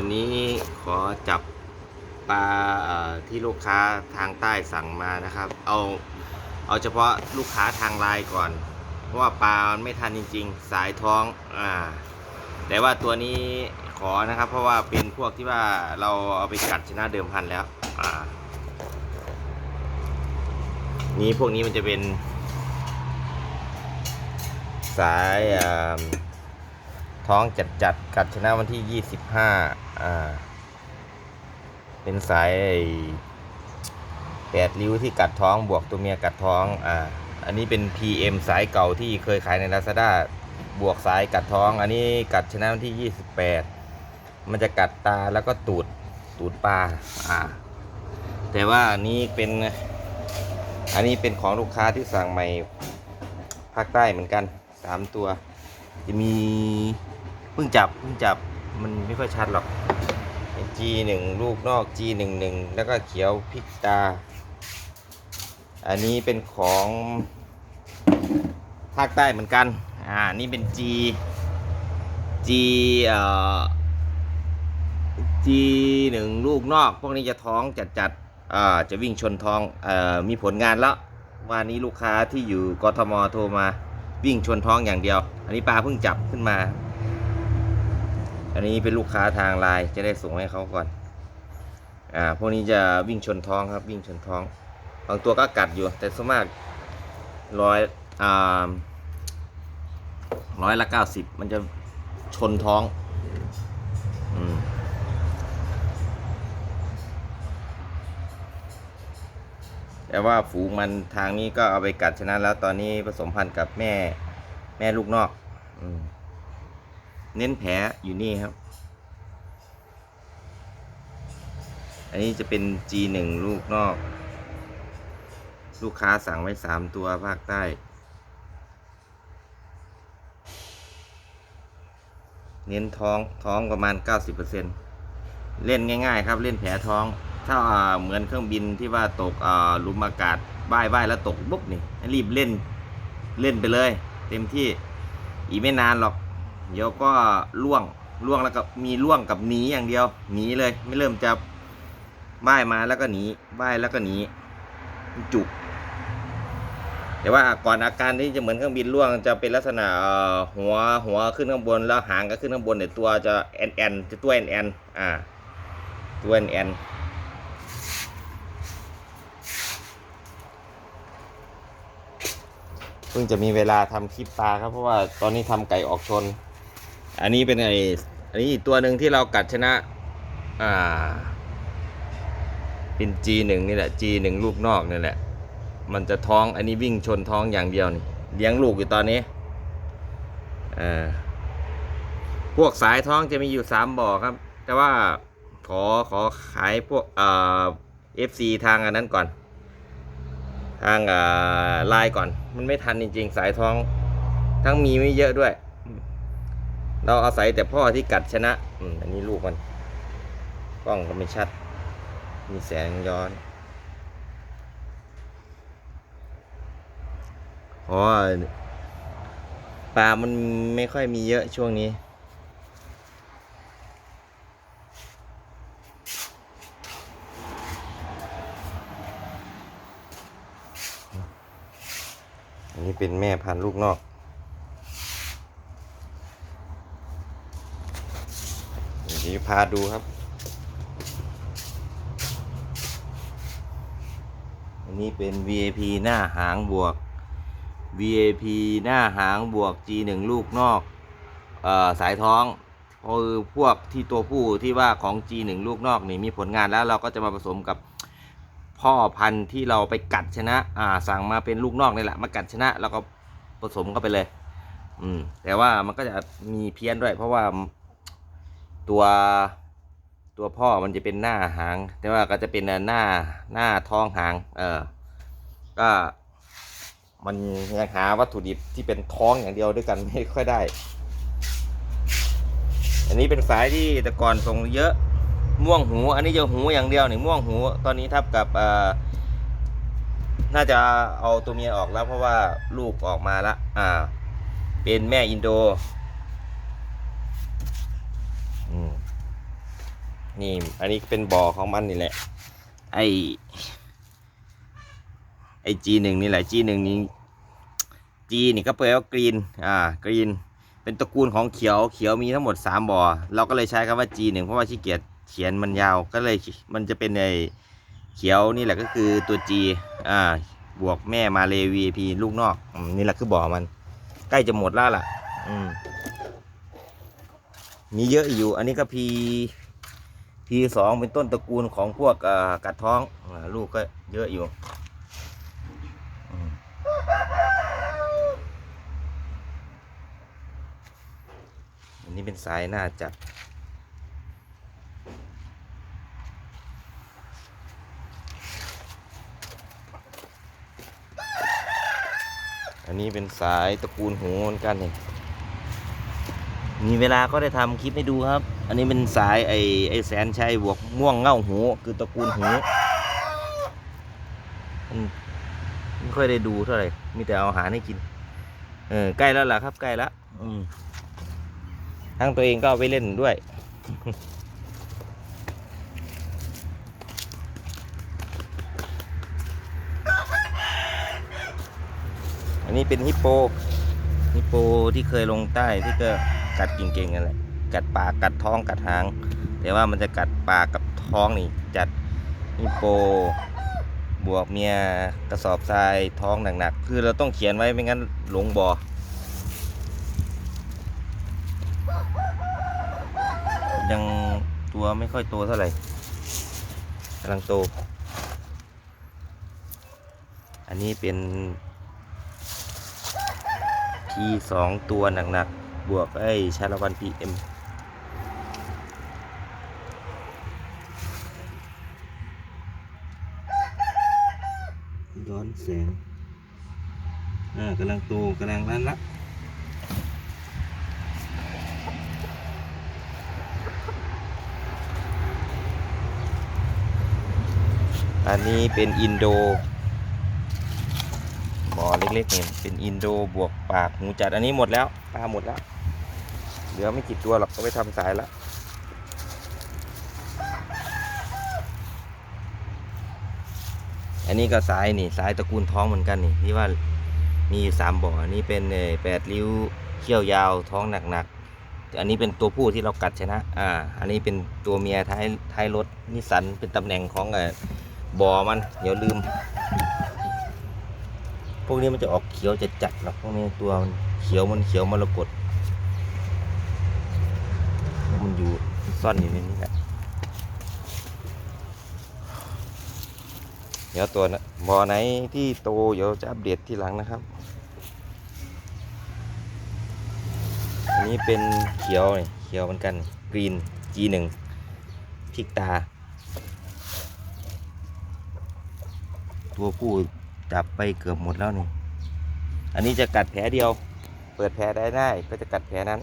วันนี้ขอจับปลาที่ลูกค้าทางใต้สั่งมานะครับ เอาเอาเฉพาะลูกค้าทางไลน์ก่อน เพราะว่าปลามันไม่ทันจริง ๆ สายท้องอ่าแต่ว่าตัวนี้ขอนะครับ เพราะว่าเป็นพวกที่ว่าเราเอาไปกัดชนะเดิมพันแล้วอ่านี้พวกนี้มันจะเป็น สายอ่า ท้องจัดจัดกัดชนะวันที่25อ่า เป็นสายแปดริ้วที่กัดท้องบวกตัวเมียกัดท้อง อ่า อันนี้เป็น PM สายเก่าที่เคยขายใน Lazada บวกสายกัดท้อง อันนี้กัดชนะวันที่ 28 มันจะกัดตาแล้วก็ตูด ตูดปลา อ่า แต่ว่าอันนี้เป็น อันนี้เป็นของลูกค้าที่สั่งใหม่ภาคใต้เหมือนกัน 3 ตัว จะมี พิ่งจับเพิ่งจับมันไม่ค่อยชัดหรอก G1 ลูกนอก G11 แล้วก็เขียวพริกตา อันนี้เป็นของภาคใต้เหมือนกัน อ่า นี่เป็น G G เอ่อ G1 ลูกนอก พวกนี้จะท้องจัดจัดอ่า จะวิ่งชนท้อง เอ่อ มีผลงานแล้ว วันนี้ลูกค้าที่อยู่กทมโทรมาวิ่งชนท้องอย่างเดียว อันนี้ปลาเพิ่งจับขึ้นมา อันนี้เป็นลูกค้าทางไลน์จะได้ส่งให้เขาก่อน อ่า พวกนี้จะวิ่งชนท้องครับ วิ่งชนท้อง บางตัวก็กัดอยู่ แต่ส่วนมากร้อยอ่าร้อยละเก้าสิบมันจะชนท้องอืมแต่ว่าฝูงมันทางนี้ก็เอาไปกัดชนะแล้วตอนนี้ผสมพันธุ์กับแม่แม่ลูกนอกอม เน้นแผลอยู่นี่ครับ อันนี้จะเป็น G1 ลูกนอก ลูกค้าสั่งไว้สามตัวภาคใต้เน้นท้องท้องประมาณ 90%เเล่นง่ายๆ ครับ เล่นแผลท้อง ถ้าาเหมือนเครื่องบินที่ว่าตกหลุมอากาศว่ายว่ายแล้วตกปุ๊บนี่รีบเล่นเล่นไปเลย เต็มที่อีกไม่นานหรอก เดี๋ยวก็ล่วงล่วงแล้วก็มีล่วงกับหนีอย่างเดียวหนีเลย ไม่เริ่มจะว่ายมาแล้วก็หนีว่ายแล้วก็หนีจุก แต่ว่าก่อนอาการที่จะเหมือนเครื่องบินล่วงจะเป็นลักษณะหัวหัวขึ้นข้างบนแล้วหางก็ขึ้นข้างบนเนี่ยตัวจะแอนแอนจะตัวแอนแอนอ่าตัวแอนแอนเพิ่งจะมีเวลาทำคลิปปลาครับเพราะว่าตอนนี้ทำไก่ออกชน อันนี้เป็นไออันนี้อีกตัวหนึ่งที่เรากัดชนะ อ่า เป็น G1 นี่แหละ G1 ลูกนอกนี่แหละ มันจะท้อง อันนี้วิ่งชนท้องอย่างเดียวนี่ เลี้ยงลูกอยู่ตอนนี้เออพวกสายท้องจะมีอยู่สามบ่อครับ แต่ว่าขอขอขายพวกเอ่อฟซีทางอันนั้นก่อน ทางอ่อไลน์ก่อน มันไม่ทันจริงๆ สายท้อง ทั้งมีไม่เยอะด้วย เราอาศัยแต่พ่อที่กัดชนะ อืมอันนี้ลูกมัน กล้องก็ไม่ชัด มีแสงย้อนเพราะว่าปลา มันไม่ค่อยมีเยอะช่วงนี้ อันนี้เป็นแม่พันธุ์ลูกนอก เดี๋ยวพาดูครับ อันนี้เป็น VAP หน้าหางบวก VAP หน้าหางบวก G1 ลูกนอกออสายท้องคือพวกที่ตัวผู้ที่ว่าของ G1 ลูกนอกนี่มีผลงานแล้วเราก็จะมาผสมกับพ่อพันธุ์ที่เราไปกัดชนะ อ่า สั่งมาเป็นลูกนอกนี่แหละ มากัดชนะ แล้วก็ผสมเข้าไปเลย อืม แต่ว่ามันก็จะมีเพี้ยนด้วย เพราะว่า ตัวตัวพ่อมันจะเป็นหน้าหาง แต่ว่าก็จะเป็นหน้าหน้าท้องหาง เออ ก็มันยังหาวัตถุดิบที่เป็นท้องอย่างเดียวด้วยกันไม่ค่อยได้ อันนี้เป็นสายที่แต่ก่อนส่งเยอะ ม่วงหู อันนี้จะหูอย่างเดียวนี่ม่วงหู ตอนนี้ทับกับเอ่อน่าจะเอาตัวเมียออกแล้วเพราะว่าลูกออกมาละ อ่า เป็นแม่อินโด นี่ อันนี้เป็นบ่อของมันนี่แหละ ไอไอจีหนึ่งนี่แหละจีหนึ่งนี้จีนี่ก็แปลว่ากรีน อ่ากรีน เป็นตระกูลของเขียวเขียวมีทั้งหมดสามบ่อ เราก็เลยใช้คำว่าจีหนึ่งเพราะว่าขี้เกียจเขียนมันยาวก็เลยมันจะเป็นไอเขียวนี่แหละก็คือตัวจีอ่าบวกแม่มาเลวีพีลูกนอกอนี่แหละคือบ่อมัน ใกล้จะหมดแล้วล่ะ อืม มีเยอะอยู่อันนี้ก็พีพีสองเป็นต้นตระกูลของพวกกัดท้องลูกก็เยอะอยู่อันนี้เป็นสายหน้าจัดอันนี้เป็นสายตระกูลหูเหมือนกันนี่ มีเวลาก็ได้ทำคลิปให้ดูครับ อันนี้เป็นสายไอ้ไอ้แสนชัยบวกม่วงเง่าหูคือตระกูลหูมันไม่ค่อยได้ดูเท่าไหร่ มีแต่เอาอาหารให้กิน เออใกล้แล้วล่ะครับใกล้แล้วอืมทั้งตัวเองก็ไปเล่นด้วย อันนี้เป็นฮิปโป ฮิปโปที่เคยลงใต้ที่ก็ กัดเก่งๆกันแหละกัดปากกัดท้องกัดหาง แต่ว่ามันจะกัดปากกับท้องนี่จัดฮิโป บวกเมียกระสอบทรายท้องหนักๆคือเราต้องเขียนไว้ไม่งั้นหลงบ่อยังตัวไม่ค่อยโตเท่าไหร่กำลังโต อันนี้เป็นทีสองตัวหนักๆ บวกไอ้ชาละวันพีเอ็มย้อนแสงอ่ากำลังโตกำลังนั้นละอันนี้เป็นอินโดบ่อเล็กๆเนี่ยเป็นอินโดบวกปากหูจัดอันนี้หมดแล้วปลาหมดแล้ว เหลือไม่กี่ตัวหรอกก็ไปทำสายแล้วอันนี้ก็สายนี่สายตระกูลท้องเหมือนกันนี่ที่ว่ามีอยู่สามบ่ออันนี้เป็นแปดริ้วเขี้ยวยาวท้องหนักๆอันนี้เป็นตัวผู้ที่เรากัดชนะอ่าอันนี้เป็นตัวเมียท้ายท้ายรถนิสันเป็นตำแหน่งของอบ่อมันเดี๋ยวลืม พวกนี้มันจะออกเขียวจะจัดหรอกพวกนี้ตัวมันเขียวมันเขียวมรกตมันอยู่ ซ่อนอยู่ในนี้แหละเดี๋ยวตัวนะบ่อไหนที่โตเดี๋ยวจะอัปเดตทีหลังนะครับ อันนี้เป็นเขียวนี่เขียวเหมือนกันกรีน G1 พริกตา ตัวผู้จับไปเกือบหมดแล้วนี่ อันนี้จะกัดแผลเดียว เปิดแผลได้ได้ก็จะกัดแผลนั้น